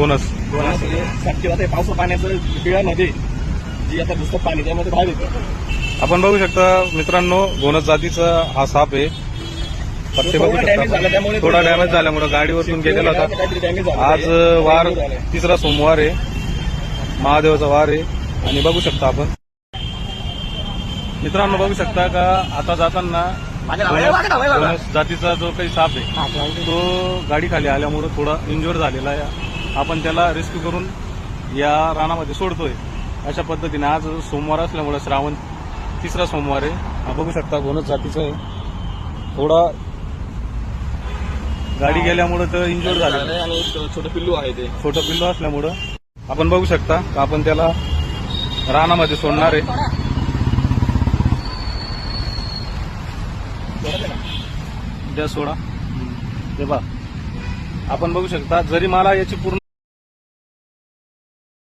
Bonus. सातशे आता पावसा पाण्याचं पिळामध्ये जी आता नुसतं पाणी त्यामध्ये बाहेर येतं आपण बघू शकता मित्रांनो बोनस जातीचा हा साप आहे. थोडा डॅमेज झाल्यामुळे गाडीवरतून गेलेला होता. आज वार. तिसरा सोमवार आहे. महादेवाचा वार आहे. आणि बघू शकता आपण. मित्रांनो बघू शकता का? आता जाताना जातीचा जो काही साप आहे तो गाडी खाली आल्यामुळे थोडा इंज्युअर झालेला आहे. आपण त्याला रेस्क्यू करून या रानामध्ये सोडतोय. अशा पद्धतीने आज सोमवार असल्यामुळे श्रावण तिसरा सोमवार आहे. हा बघू शकता बोनस जातीचा आहे. थोडा गाडी गेल्यामुळे तर इंज्युअर झालेला. आहे आणि छोटं पिल्लू आहे ते. छोटं पिल्लू असल्यामुळं. आपण बघू शकता आपण त्याला रानामध्ये सोडणार आहे. द्या सोडा. ते बा आपण बघू शकता जरी मला याची पूर्ण